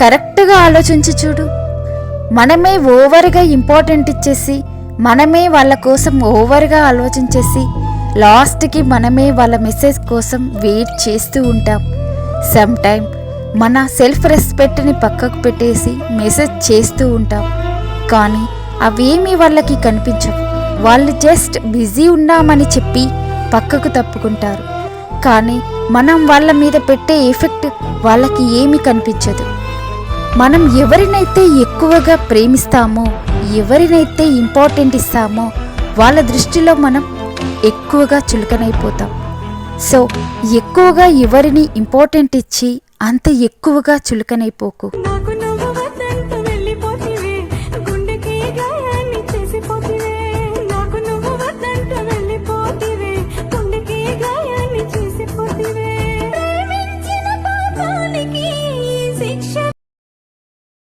కరెక్ట్గా ఆలోచించి చూడు. మనమే ఓవర్గా ఇంపార్టెంట్ ఇచ్చేసి మనమే వాళ్ళ కోసం ఓవర్గా ఆలోచించేసి లాస్ట్కి మనమే వాళ్ళ మెసేజ్ కోసం వెయిట్ చేస్తూ ఉంటాం. సమ్ టైమ్ మన సెల్ఫ్ రెస్పెక్ట్ని పక్కకు పెట్టేసి మెసేజ్ చేస్తూ ఉంటాం. కానీ అవేమీ వాళ్ళకి కనిపించవు. వాళ్ళు జస్ట్ బిజీ ఉన్నామని చెప్పి పక్కకు తప్పుకుంటారు. కానీ మనం వాళ్ళ మీద పెట్టే ఎఫెక్ట్ వాళ్ళకి ఏమీ కనిపించదు. మనం ఎవరినైతే ఎక్కువగా ప్రేమిస్తామో ఎవరినైతే ఇంపార్టెంట్ ఇస్తామో వాళ్ళ దృష్టిలో మనం ఎక్కువగా చులకనైపోతాం. సో ఎక్కువగా ఎవరిని ఇంపార్టెంట్ ఇచ్చి అంత ఎక్కువగా చులకనైపోకు.